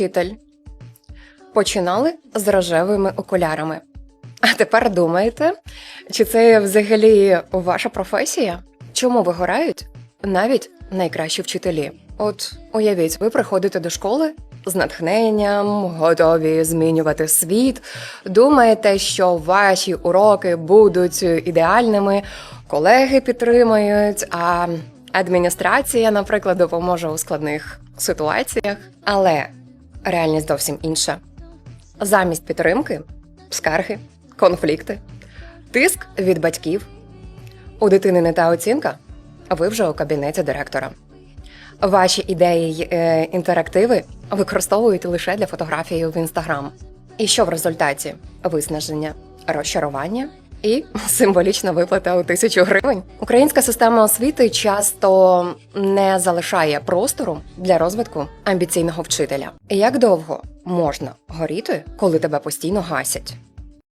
Вчитель. Починали з рожевими окулярами. А тепер думаєте, чи це взагалі ваша професія? Чому вигорають навіть найкращі вчителі? От уявіть, ви приходите до школи з натхненням, готові змінювати світ, думаєте, що ваші уроки будуть ідеальними, колеги підтримують, а адміністрація, наприклад, допоможе у складних ситуаціях. Але реальність зовсім інша. Замість підтримки скарги, конфлікти, тиск від батьків. У дитини не та оцінка, а ви вже у кабінеті директора. Ваші ідеї е, інтерактиви використовують лише для фотографії в інстаграм. І що в результаті? Виснаження, розчарування і символічна виплата у тисячу гривень. Українська система освіти часто не залишає простору для розвитку амбіційного вчителя. Як довго можна горіти, коли тебе постійно гасять?